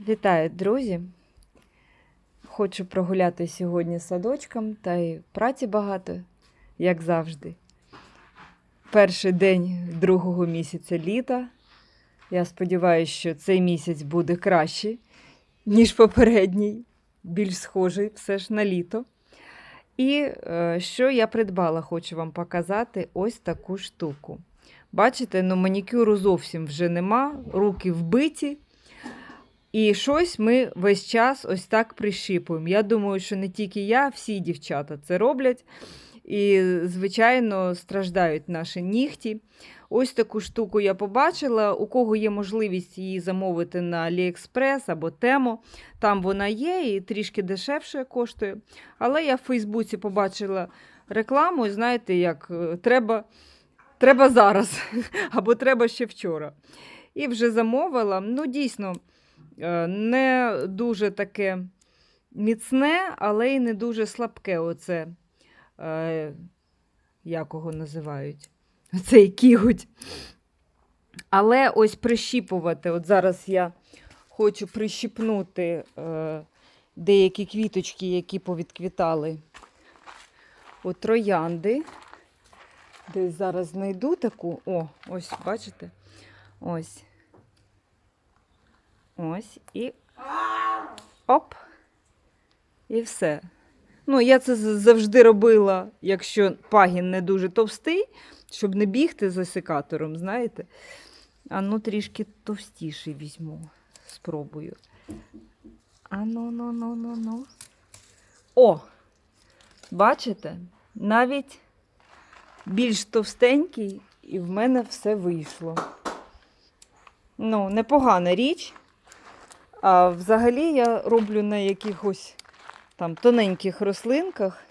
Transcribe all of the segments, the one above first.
Вітаю, друзі! Хочу прогуляти сьогодні садочком, та й праці багато, як завжди. Перший день другого місяця літа. Я сподіваюся, що цей місяць буде кращий, ніж попередній, більш схожий все ж на літо. І е, що я придбала, хочу вам показати ось таку штуку. Бачите, ну манікюру зовсім вже нема, руки вбиті. І щось ми весь час ось так прищіпуємо. Я думаю, що не тільки я, всі дівчата це роблять. І, звичайно, страждають наші нігті. Ось таку штуку я побачила. У кого є можливість її замовити на AliExpress або Temo, там вона є і трішки дешевше коштує. Але я в Фейсбуці побачила рекламу, і знаєте, як е, треба, треба зараз, або треба ще вчора. І вже замовила. Ну, дійсно. Е, не дуже таке міцне, але й не дуже слабке. Оце, е, як його називають? Цей кіготь. Але ось прищіпувати. От зараз я хочу прищіпнути е, деякі квіточки, які повідквітали у троянди. Десь зараз знайду таку. О, ось, бачите? Ось. Ось і оп. І все. Ну, я це завжди робила, якщо пагін не дуже товстий, щоб не бігти за секатором, знаєте. А ну трішки товстіший візьму. Спробую. А ну, ну, ну, ну, ну. О! Бачите? Навіть більш товстенький, і в мене все вийшло. Ну, непогана річ. А взагалі я роблю на якихось там тоненьких рослинках.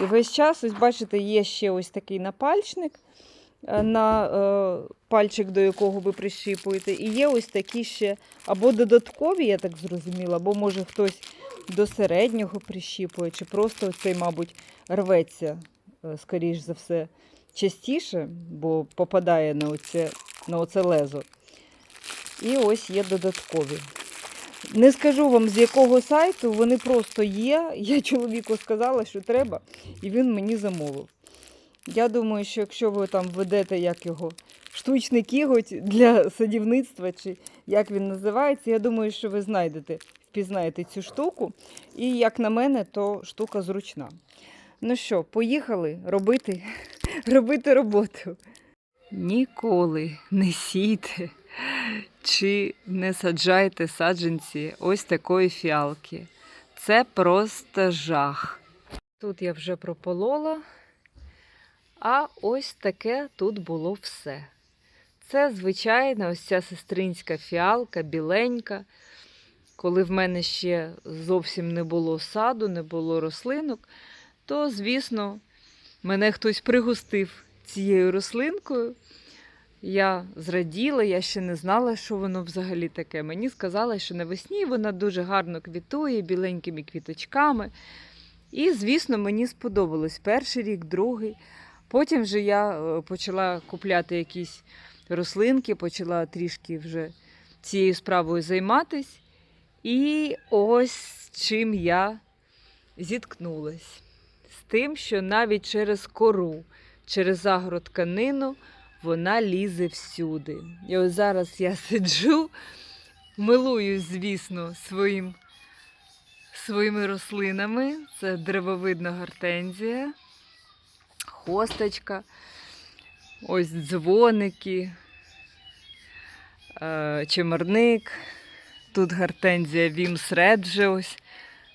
І весь час, ось бачите, є ще ось такий напальчник, е, на е, пальчик, до якого ви прищіпуєте. І є ось такі ще або додаткові, я так зрозуміла, або може хтось до середнього прищіпує, чи просто цей, мабуть, рветься, е, скоріш за все, частіше, бо попадає на оце, на оце лезо. І ось є додаткові. Не скажу вам з якого сайту, вони просто є. Я чоловіку сказала, що треба, і він мені замовив. Я думаю, що якщо ви там ведете як його штучний кіготь для садівництва, чи як він називається, я думаю, що ви знайдете, впізнаєте цю штуку. І як на мене, то штука зручна. Ну що, поїхали робити, робити роботу. Ніколи не сійте чи не саджайте саджанці ось такої фіалки. Це просто жах. Тут я вже прополола, а ось таке тут було все. Це, звичайно, ось ця сестринська фіалка, біленька. Коли в мене ще зовсім не було саду, не було рослинок, то, звісно, мене хтось пригостив цією рослинкою. Я зраділа, я ще не знала, що воно взагалі таке. Мені сказали, що навесні вона дуже гарно квітує біленькими квіточками. І, звісно, мені сподобалось перший рік, другий. Потім вже я е, почала купляти якісь рослинки, почала трішки вже цією справою займатись. І ось чим я зіткнулась. З тим, що навіть через кору, через агротканину вона лізе всюди. І ось зараз я сиджу, милуюсь, звісно, своїм, своїми рослинами. Це древовидна гортензія, хосточка, ось дзвоники, е, чемерник. Тут гортензія Вімс Ред ось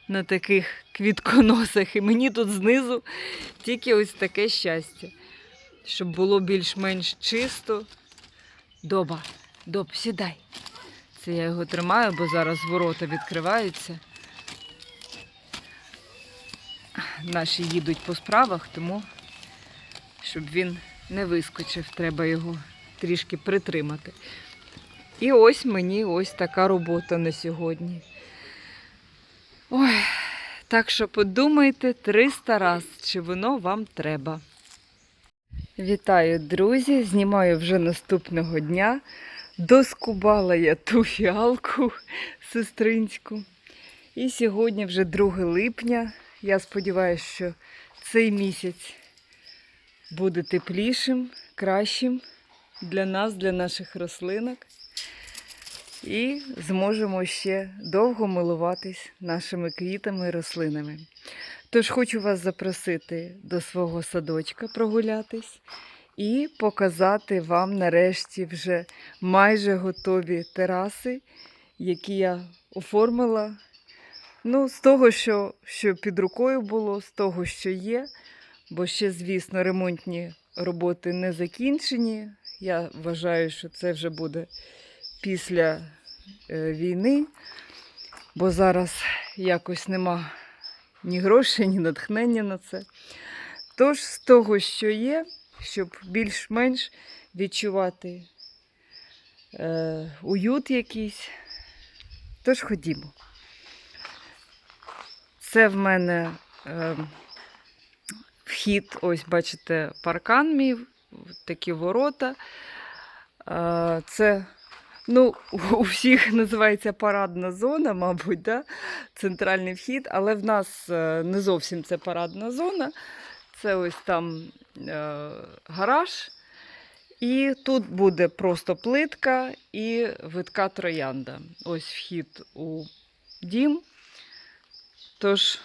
на таких квітконосах. І мені тут знизу тільки ось таке щастя щоб було більш-менш чисто. Доба, доб, сідай. Це я його тримаю, бо зараз ворота відкриваються. Наші їдуть по справах, тому щоб він не вискочив, треба його трішки притримати. І ось мені ось така робота на сьогодні. Ой, так що подумайте 300 раз, чи воно вам треба. Вітаю, друзі! Знімаю вже наступного дня. Доскубала я ту фіалку сестринську. І сьогодні вже 2 липня. Я сподіваюся, що цей місяць буде теплішим, кращим для нас, для наших рослинок. І зможемо ще довго милуватись нашими квітами і рослинами. Тож хочу вас запросити до свого садочка прогулятись і показати вам нарешті вже майже готові тераси, які я оформила. Ну, з того, що, що під рукою було, з того, що є, бо ще, звісно, ремонтні роботи не закінчені. Я вважаю, що це вже буде після е, війни, бо зараз якось нема ні грошей, ні натхнення на це. Тож, з того, що є, щоб більш-менш відчувати е, уют якийсь. Тож ходімо. Це в мене е, вхід, ось бачите, паркан мій, такі ворота. Е, це, ну, у всіх називається парадна зона, мабуть, да? центральний вхід, але в нас е, не зовсім це парадна зона. Це ось там е, гараж. І тут буде просто плитка і витка троянда. Ось вхід у дім. Тож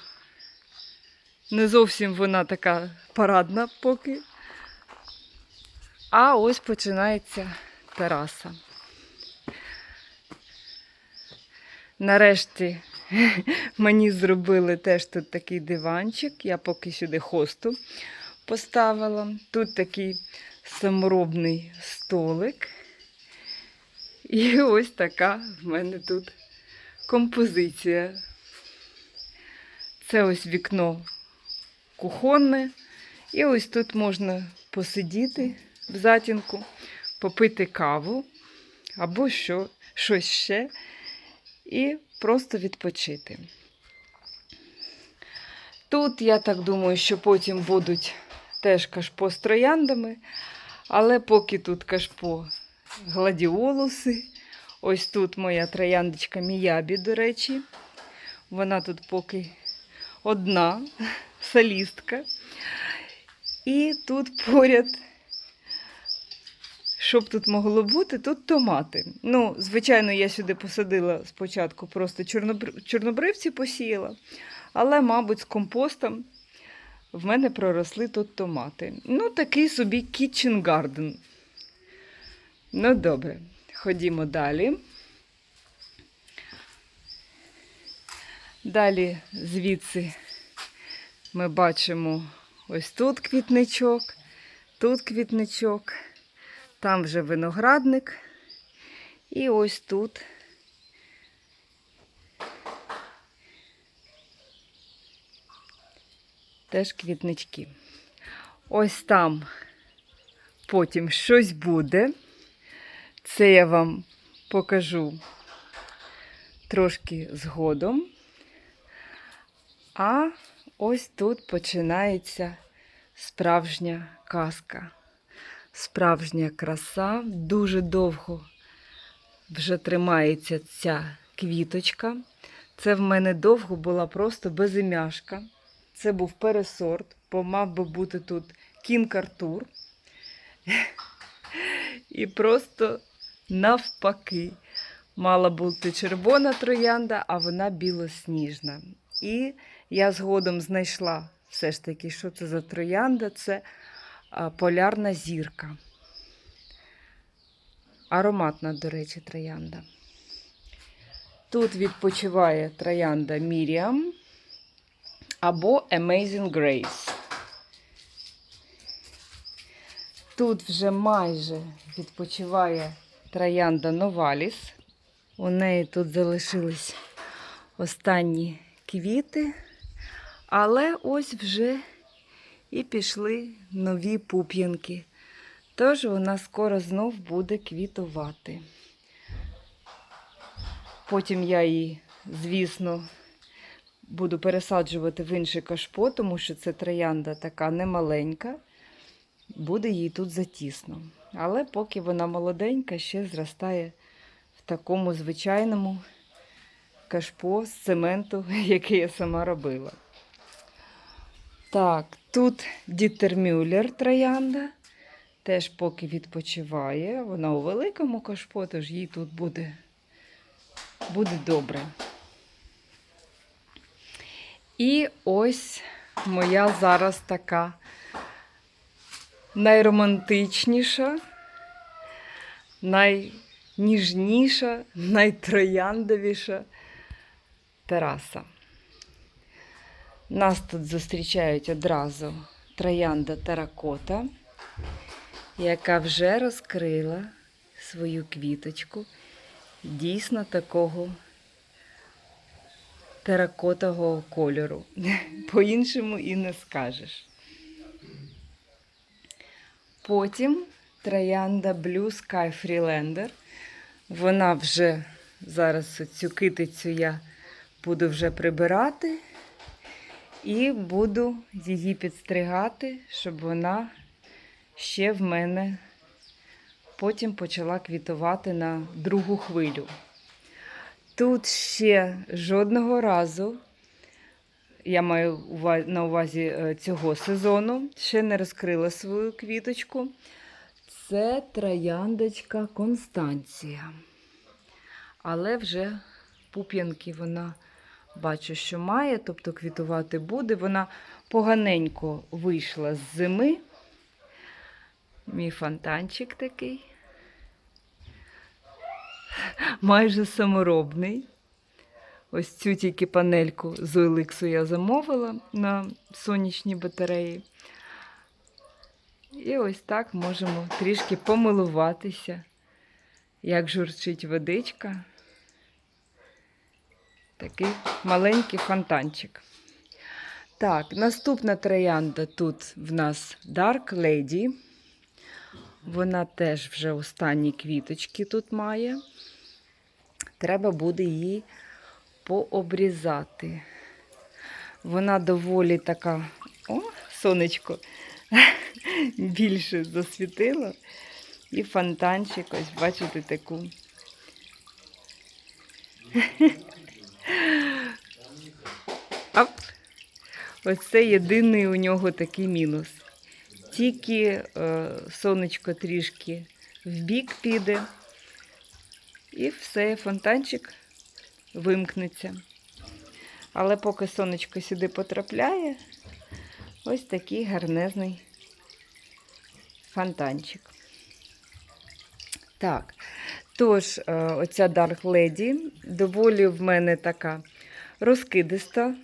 не зовсім вона така парадна поки. А ось починається тераса. Нарешті мені зробили теж тут такий диванчик. Я поки сюди хосту поставила. Тут такий саморобний столик. І ось така в мене тут композиція. Це ось вікно кухонне. І ось тут можна посидіти в затінку, попити каву або що, щось ще, і просто відпочити. Тут, я так думаю, що потім будуть теж кашпо з трояндами, але поки тут кашпо гладіолуси. Ось тут моя трояндочка Міябі, до речі. Вона тут поки одна солістка. І тут поряд, що б тут могло бути, тут томати. Ну, звичайно, я сюди посадила спочатку просто чорнобр... чорнобривці посіяла, але, мабуть, з компостом в мене проросли тут томати. Ну, такий собі kitchen garden. Ну, добре, ходімо далі. Далі звідси ми бачимо ось тут квітничок, тут квітничок, там вже виноградник. І ось тут теж квітнички. Ось там потім щось буде. Це я вам покажу трошки згодом. А ось тут починається справжня казка. Справжня краса. Дуже довго вже тримається ця квіточка. Це в мене довго була просто безім'яшка. Це був пересорт, бо мав би бути тут Кінг Артур. І просто навпаки. Мала бути червона троянда, а вона білосніжна. І я згодом знайшла все ж таки, що це за троянда. Це полярна зірка. Ароматна, до речі, троянда. Тут відпочиває троянда Міріам або Amazing Grace. Тут вже майже відпочиває троянда Новаліс. У неї тут залишились останні квіти, але ось вже і пішли нові пуп'янки. Тож вона скоро знов буде квітувати. Потім я її, звісно, буду пересаджувати в інше кашпо, тому що це троянда така немаленька, буде їй тут затісно. Але поки вона молоденька, ще зростає в такому звичайному кашпо з цементу, який я сама робила. Так, тут Дітермюллер троянда. Теж поки відпочиває. Вона у великому кашпо, тож їй тут буде, буде добре. І ось моя зараз така найромантичніша, найніжніша, найтрояндовіша тераса. Нас тут зустрічають одразу троянда теракота, яка вже розкрила свою квіточку дійсно такого теракотового кольору. По-іншому і не скажеш. Потім троянда Blue Sky Freelander. Вона вже зараз цю китицю я буду вже прибирати і буду її підстригати, щоб вона ще в мене потім почала квітувати на другу хвилю. Тут ще жодного разу, я маю на увазі е, цього сезону, ще не розкрила свою квіточку. Це трояндочка Констанція. Але вже пуп'янки вона бачу, що має, тобто квітувати буде. Вона поганенько вийшла з зими. Мій фонтанчик такий. Майже саморобний. Ось цю тільки панельку з Оликсу я замовила на сонячні батареї. І ось так можемо трішки помилуватися, як журчить водичка. Такий маленький фонтанчик. Так, наступна троянда тут в нас Dark Lady. Вона теж вже останні квіточки тут має. Треба буде її пообрізати. Вона доволі така, о, сонечко більше засвітило. І фонтанчик, ось бачите таку. Оп. Ось єдиний у нього такий мінус. Тільки е, сонечко трішки вбік піде, і все, фонтанчик вимкнеться. Але поки сонечко сюди потрапляє, ось такий гарнезний фонтанчик. Так, тож, е, оця Dark Lady доволі в мене така розкидиста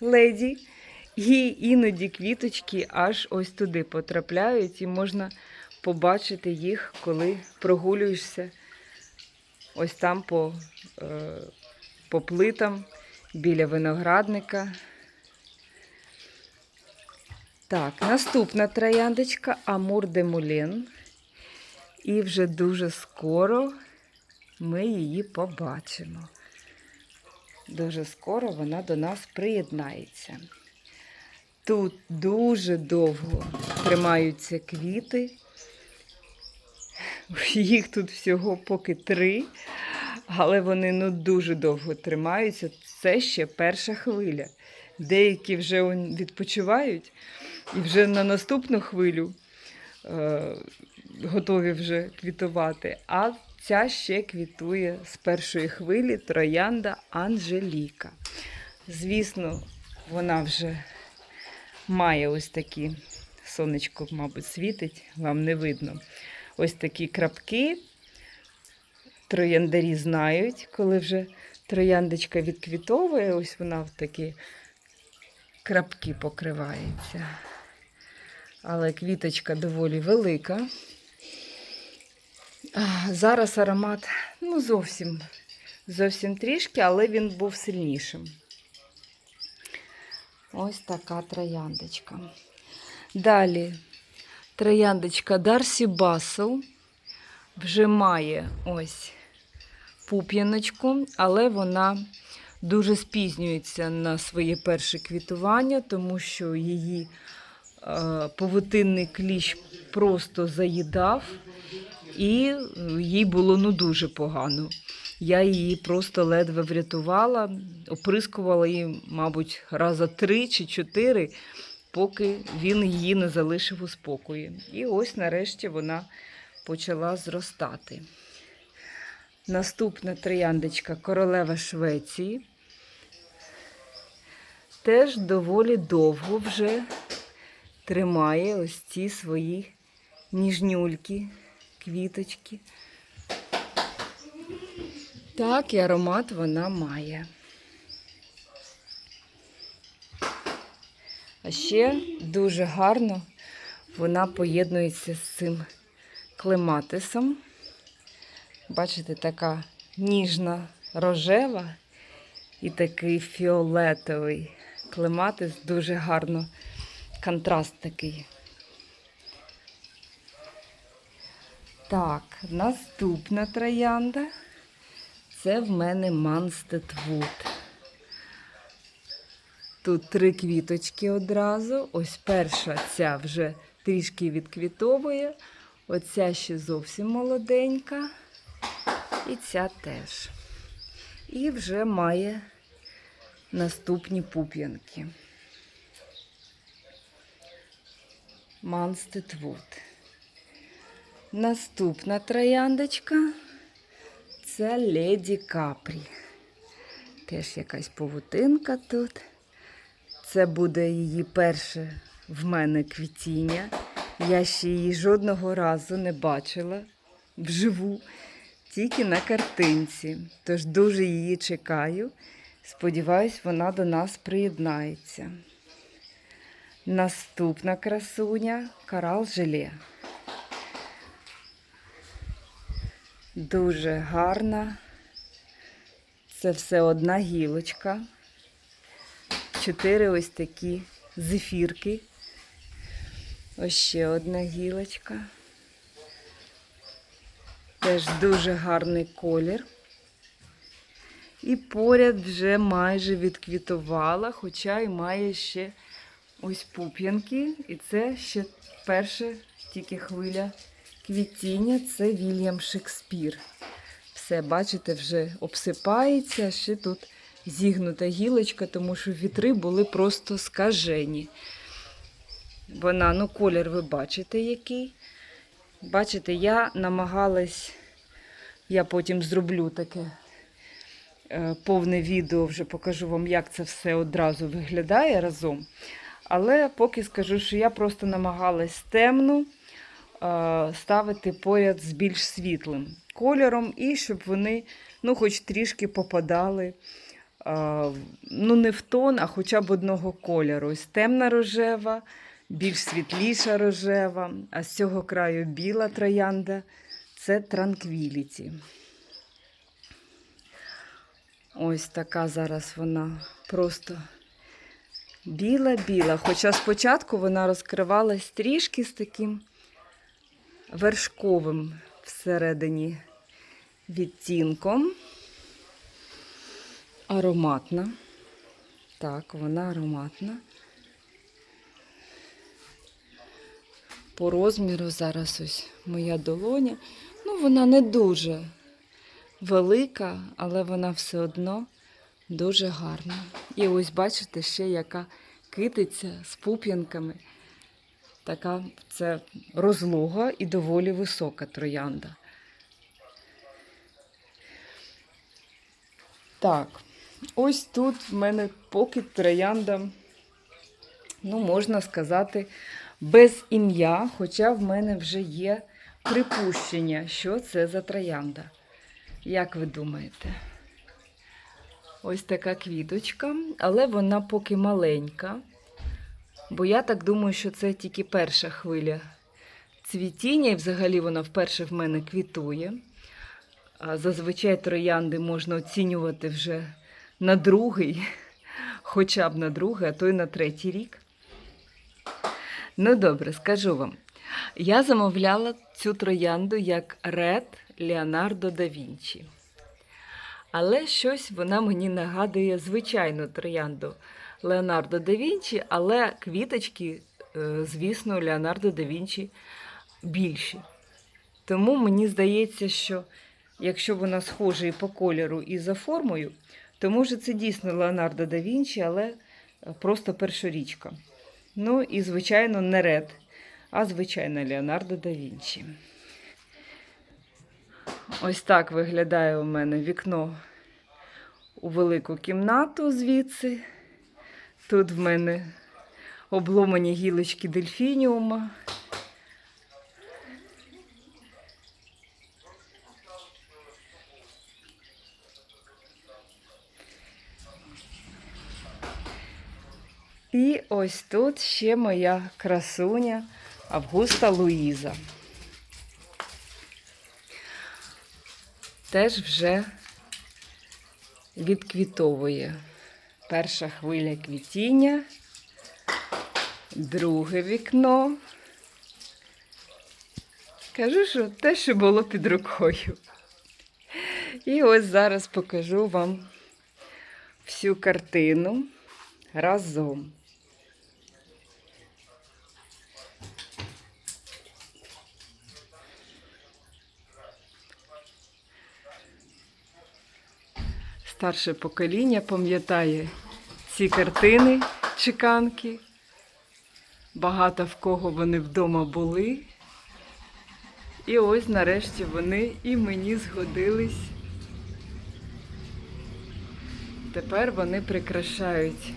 леді. І іноді квіточки аж ось туди потрапляють, і можна побачити їх, коли прогулюєшся ось там по, е, по плитам біля виноградника. Так, наступна трояндочка Амур де Мулен. І вже дуже скоро ми її побачимо. Дуже скоро вона до нас приєднається. Тут дуже довго тримаються квіти. Їх тут всього поки три, але вони ну, дуже довго тримаються. Це ще перша хвиля. Деякі вже відпочивають і вже на наступну хвилю е, готові вже квітувати. А ця ще квітує з першої хвилі троянда Анжеліка. Звісно, вона вже має ось такі, сонечко, мабуть, світить, вам не видно. Ось такі крапки. Трояндарі знають, коли вже трояндочка відквітовує, ось вона в такі крапки покривається. Але квіточка доволі велика. Зараз аромат, ну, зовсім, зовсім трішки, але він був сильнішим. Ось така трояндочка. Далі трояндочка Дарсі Басел вже має ось пуп'яночку, але вона дуже спізнюється на своє перше квітування, тому що її е, павутинний кліщ просто заїдав. І їй було ну дуже погано. Я її просто ледве врятувала, оприскувала її, мабуть, раза три чи чотири, поки він її не залишив у спокої. І ось нарешті вона почала зростати. Наступна трояндочка королева Швеції. Теж доволі довго вже тримає ось ці свої ніжнюльки, квіточки. Так, і аромат вона має. А ще дуже гарно вона поєднується з цим клематисом. Бачите, така ніжна рожева і такий фіолетовий клематис, дуже гарно контраст такий. Так, наступна троянда. Це в мене Манстетвуд. Тут три квіточки одразу. Ось перша ця вже трішки відквітовує. Оця ще зовсім молоденька. І ця теж. І вже має наступні пуп'янки. Манстетвуд. Наступна трояндочка це Леді Капрі. Теж якась павутинка тут. Це буде її перше в мене квітіння. Я ще її жодного разу не бачила вживу, тільки на картинці. Тож дуже її чекаю. Сподіваюсь, вона до нас приєднається. Наступна красуня Карал Желе. Дуже гарна. Це все одна гілочка. Чотири ось такі зефірки. Ось ще одна гілочка. Теж дуже гарний колір. І поряд вже майже відквітувала, хоча й має ще ось пуп'янки. І це ще перша тільки хвиля квітіння це Вільям Шекспір. Все, бачите, вже обсипається, ще тут зігнута гілочка, тому що вітри були просто скажені. Вона, ну, колір ви бачите, який. Бачите, я намагалась, я потім зроблю таке е, повне відео, вже покажу вам, як це все одразу виглядає разом. Але поки скажу, що я просто намагалась темну ставити поряд з більш світлим кольором, і щоб вони ну, хоч трішки попадали е, ну, не в тон, а хоча б одного кольору. Ось темна рожева, більш світліша рожева, а з цього краю біла троянда це транквіліті. Ось така зараз вона просто біла-біла. Хоча спочатку вона розкривалась трішки з таким вершковим всередині відтінком. Ароматна. Так, вона ароматна. По розміру зараз ось моя долоня. Ну, вона не дуже велика, але вона все одно дуже гарна. І ось бачите, ще яка китиця з пуп'янками. Така це розлога і доволі висока троянда. Так, ось тут в мене поки троянда, ну, можна сказати, без ім'я, хоча в мене вже є припущення, що це за троянда. Як ви думаєте? Ось така квіточка, але вона поки маленька. Бо я так думаю, що це тільки перша хвиля цвітіння, і взагалі вона вперше в мене квітує. Зазвичай троянди можна оцінювати вже на другий, хоча б на другий, а то й на третій рік. Ну, добре, скажу вам. Я замовляла цю троянду як Ред Леонардо да Вінчі. Але щось вона мені нагадує звичайну троянду Леонардо да Вінчі, але квіточки, е, звісно, Леонардо да Вінчі більші. Тому мені здається, що якщо вона схожа і по кольору, і за формою, то може це дійсно Леонардо да Вінчі, але е, просто першорічка. Ну і, звичайно, не ред, а звичайно Леонардо да Вінчі. Ось так виглядає у мене вікно у велику кімнату звідси. Тут в мене обломані гілочки дельфініума. І ось тут ще моя красуня Августа Луїза. Теж вже відквітовує. Перша хвиля квітіння, друге вікно. Кажу, що те, що було під рукою. І ось зараз покажу вам всю картину разом. Старше покоління пам'ятає ці картини чеканки. Багато в кого вони вдома були. І ось нарешті вони і мені згодились. Тепер вони прикрашають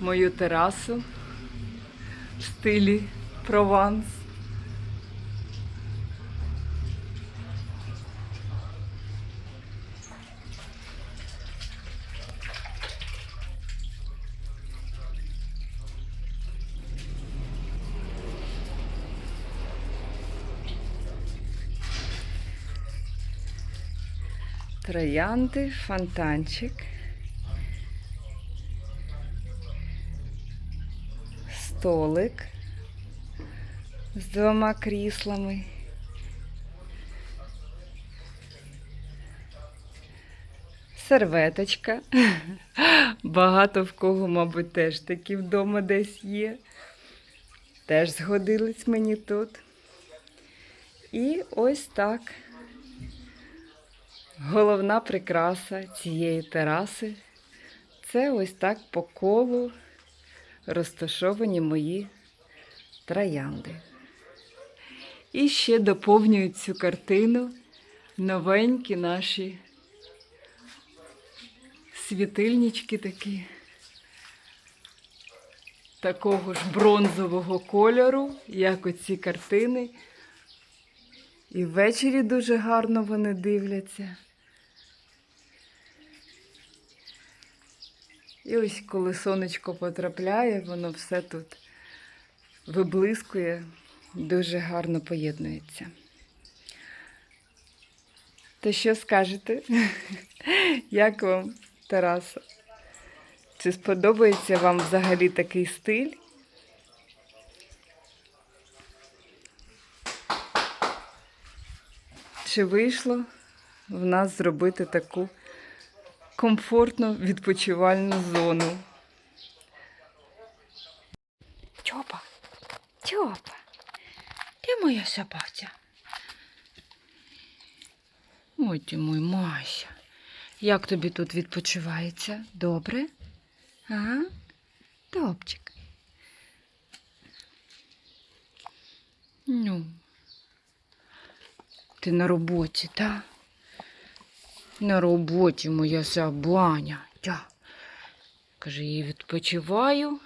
мою терасу в стилі Прованс. Троянди, фонтанчик. Столик з двома кріслами. Серветочка. Багато в кого, мабуть, теж такі вдома десь є. Теж згодились мені тут. І ось так. Головна прикраса цієї тераси це ось так по колу розташовані мої троянди. І ще доповнюють цю картину новенькі наші світильнички такі, такого ж бронзового кольору, як оці картини. І ввечері дуже гарно вони дивляться. І ось коли сонечко потрапляє, воно все тут виблискує, дуже гарно поєднується. То що скажете? Як вам, Тараса? Чи сподобається вам взагалі такий стиль? Чи вийшло в нас зробити таку комфортну відпочивальну зону? Тьопа, Тьопа, де моя собаця? Ой ти мой Мася. Як тобі тут відпочивається? Добре? А? Топчик. Ну. Ти на роботі, та? На роботі моя собаня. Тя. Каже, я відпочиваю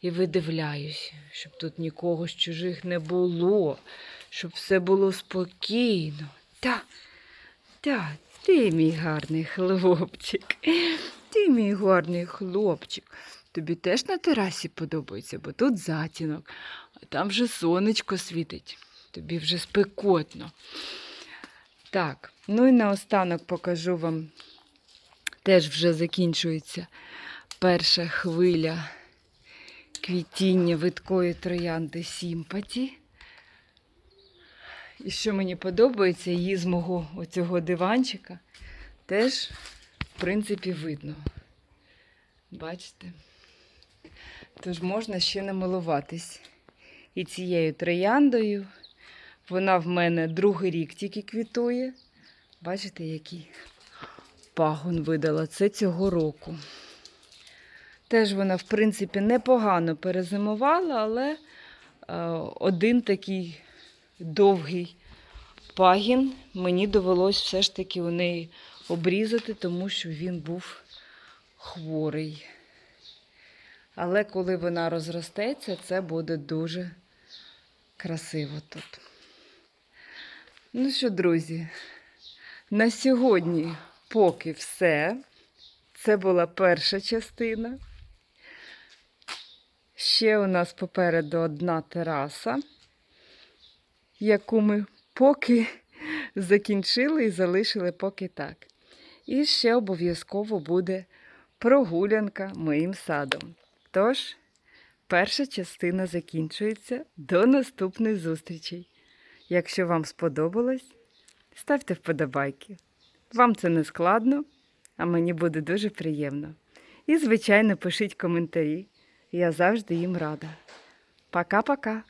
і видивляюся, щоб тут нікого з чужих не було, щоб все було спокійно. Та, та, ти мій гарний хлопчик. Ти мій гарний хлопчик. Тобі теж на терасі подобається, бо тут затінок, а там вже сонечко світить. Тобі вже спекотно. Так, ну і наостанок покажу вам. Теж вже закінчується перша хвиля квітіння видкої троянди Сімпаті. І що мені подобається, її з мого оцього диванчика теж, в принципі, видно. Бачите? Тож можна ще намилуватись і цією трояндою, Вона в мене другий рік тільки квітує. Бачите, який пагон видала. Це цього року. Теж вона, в принципі, непогано перезимувала, але е, один такий довгий пагін мені довелось все ж таки у неї обрізати, тому що він був хворий. Але коли вона розростеться, це буде дуже красиво тут. Ну що, друзі, на сьогодні поки все. Це була перша частина. Ще у нас попереду одна тераса, яку ми поки закінчили і залишили поки так. І ще обов'язково буде прогулянка моїм садом. Тож, перша частина закінчується. До наступних зустрічей. Якщо вам сподобалось, ставте вподобайки. Вам це не складно, а мені буде дуже приємно. І, звичайно, пишіть коментарі. Я завжди їм рада. Пока-пока!